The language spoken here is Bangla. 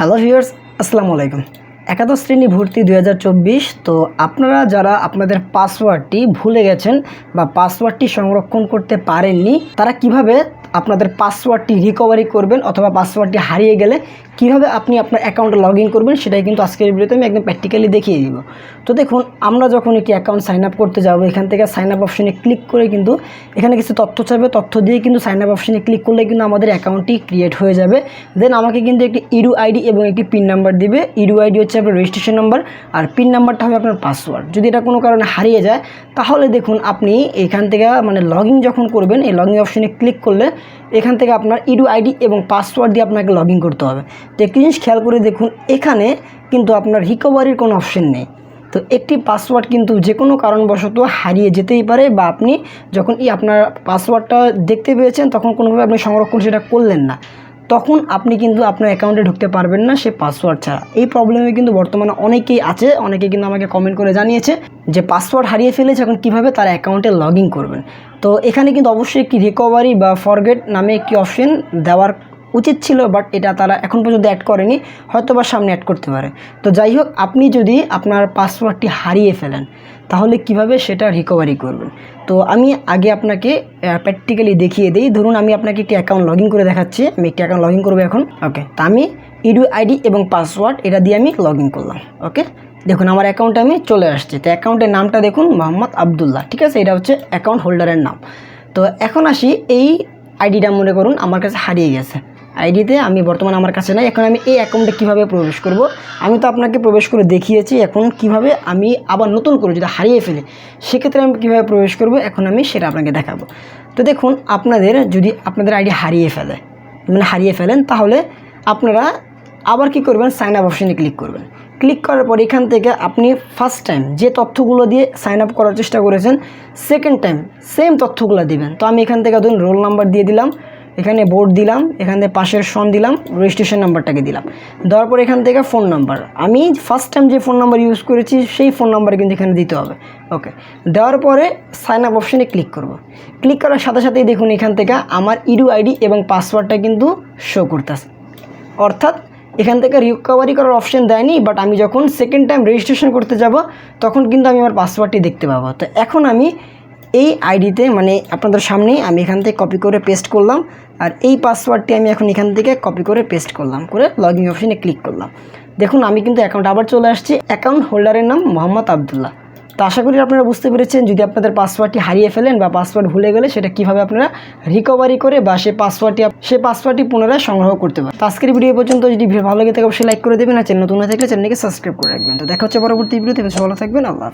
হ্যালো ভিউয়ার্স, আসসালামু আলাইকুম। একাদশ শ্রেণি ভর্তি দু হাজার চব্বিশ, তো আপনারা যারা আপনাদের পাসওয়ার্ডটি ভুলে গেছেন বা পাসওয়ার্ডটি সংরক্ষণ করতে পারেননি, তারা কীভাবে আপনাদের পাসওয়ার্ডটি রিকভারি করবেন অথবা পাসওয়ার্ডটি হারিয়ে গেলে কীভাবে আপনি আপনার অ্যাকাউন্টে লগ ইন করবেন সেটাই কিন্তু আজকের ভিডিওতে আমি একদম প্র্যাকটিক্যালি দেখিয়ে দিব। তো দেখুন, আমরা যখন একটি অ্যাকাউন্ট সাইন আপ করতে যাব, এখান থেকে সাইন আপ অপশনে ক্লিক করে কিন্তু এখানে কিছু তথ্য চাইবে। তথ্য দিয়ে কিন্তু সাইন আপ অপশনে ক্লিক করলে কিন্তু আমাদের অ্যাকাউন্টটি ক্রিয়েট হয়ে যাবে। দেন আমাকে কিন্তু একটি ইডু আইডি এবং একটি পিন নাম্বার দিবে। ইডু আইডি হচ্ছে আপনার রেজিস্ট্রেশন নাম্বার আর পিন নাম্বারটা হবে আপনার পাসওয়ার্ড যদি এটা কোনো কারণে হারিয়ে যায়, তাহলে দেখুন, আপনি এখান থেকে মানে লগ যখন করবেন, এই লগ অপশনে ক্লিক করলে এখান থেকে আপনার ইডু আইডি এবং পাসওয়ার্ড দিয়ে আপনাকে লগ করতে হবে। তো একটি জিনিস খেয়াল করে দেখুন, এখানে কিন্তু আপনার রিকভারির কোনো অপশন নেই। তো একটি পাসওয়ার্ড কিন্তু যে কোনো কারণবশত হারিয়ে যেতেই পারে বা আপনি যখন আপনার পাসওয়ার্ডটা দেখতে পেয়েছেন, তখন কোনোভাবে আপনি সংরক্ষণ সেটা করলেন না। তখন আপনি কিন্তু আপনার অ্যাকাউন্টে ঢুকতে পারবেন না সে পাসওয়ার্ড ছাড়া। এই প্রবলেমে কিন্তু বর্তমানে অনেকেই আছে, অনেকে কিন্তু আমাকে কমেন্ট করে জানিয়েছে যে পাসওয়ার্ড হারিয়ে ফেলেছে, এখন কীভাবে তার অ্যাকাউন্টে লগ করবেন? তো এখানে কিন্তু অবশ্যই একটি রিকভারি বা ফরগেট নামে একটি অপশন দেওয়ার উচিত ছিল বাট এটা তারা এখন পর্যন্ত অ্যাড করেনি হয়তো বা সামনে অ্যাড করতে পারে। তো যাই হোক, আপনি যদি আপনার পাসওয়ার্ডটি হারিয়ে ফেলেন, তাহলে কীভাবে সেটা রিকভারি করবেন? তো আমি আগে আপনাকে প্র্যাকটিক্যালি দেখিয়ে দিই। ধরুন আমি আপনাকে একটি অ্যাকাউন্ট লগ করে দেখাচ্ছি। আমি একটি অ্যাকাউন্ট লগ করব এখন। ওকে তা আমি ইডু আইডি এবং পাসওয়ার্ড এটা দিয়ে আমি লগ করলাম। ওকে দেখুন আমার অ্যাকাউন্টে আমি চলে আসছি। তো অ্যাকাউন্টের নামটা দেখুন, মোহাম্মদ আবদুল্লাহ। ঠিক আছে, এটা হচ্ছে অ্যাকাউন্ট হোল্ডারের নাম। তো এখন আসি, এই আইডিটা মনে করুন আমার কাছে হারিয়ে গেছে। আইডিতে, আমি বর্তমানে আমার কাছে নাই। এখন আমি এই অ্যাকাউন্টে কীভাবে প্রবেশ করব? আমি তো আপনাকে প্রবেশ করে দেখিয়েছি। এখন কীভাবে আমি আবার নতুন করে যদি হারিয়ে ফেলি, সেক্ষেত্রে আমি কীভাবে প্রবেশ করব? এখন আমি সেটা আপনাকে দেখাবো। তো দেখুন, আপনাদের যদি আপনাদের আইডি হারিয়ে ফেলে মানে হারিয়ে ফেলেন, তাহলে আপনারা আবার কি করবেন? সাইন আপ অপশানে ক্লিক করবেন। ক্লিক করার পর এখান থেকে আপনি ফার্স্ট টাইম যে তথ্যগুলো দিয়ে সাইন আপ করার চেষ্টা করেছেন সেকেন্ড টাইম সেম তথ্যগুলো দিবেন। তো আমি এখান থেকে ধরুন রোল নাম্বার দিয়ে দিলাম। এখানে বোর্ড দিলাম, এখান থেকে পাশের সন দিলাম রেজিস্ট্রেশন নাম্বারটাকে দিলাম। দেওয়ার পর এখান থেকে ফোন নাম্বার আমি ফার্স্ট টাইম যে ফোন নাম্বার ইউজ করেছি, সেই ফোন নাম্বার কিন্তু এখানে দিতে হবে। ওকে দেওয়ার পরে সাইন আপ অপশানে ক্লিক করব। ক্লিক করার সাথে সাথেই দেখুন এখান থেকে আমার ইডু আইডি এবং পাসওয়ার্ডটা কিন্তু শো করতেছে। অর্থাৎ এখান থেকে রিকভারি করার অপশন দেয়নি বাট আমি যখন সেকেন্ড টাইম রেজিস্ট্রেশন করতে যাব, তখন কিন্তু আমি আমার পাসওয়ার্ডটি দেখতে পাবো। তো এখন আমি এই আইডিতে মানে আপনাদের সামনেই আমি এখান থেকে কপি করে পেস্ট করলাম। আর এই পাসওয়ার্ডটি আমি এখন এখান থেকে কপি করে পেস্ট করলাম, করে লগ ইন অপশানে ক্লিক করলাম। দেখুন, আমি কিন্তু অ্যাকাউন্ট আবার চলে আসছি অ্যাকাউন্ট হোল্ডারের নাম মোহাম্মদ আবদুল্লাহ। তো আশা করি আপনারা বুঝতে পেরেছেন, যদি আপনাদের পাসওয়ার্ডটি হারিয়ে ফেলেন বা পাসওয়ার্ড ভুলে গেলে সেটা কীভাবে আপনারা রিকভারি করে বা সে পাসওয়ার্ডটি সে পাসওয়ার্ডটি পুনরায় সংগ্রহ করতে পারেন। আজকের ভিডিও পর্যন্ত, যদি ভিডিও ভালো লাগে থাকে, অবশ্যই লাইক করে দেবেন। আর চ্যানেল নতুন হয়ে থাকলে চ্যানেলকে সাবস্ক্রাইব করে রাখবেন। তো দেখা হচ্ছে পরবর্তী ভিডিওতে ভালো থাকবেন, আল্লাহ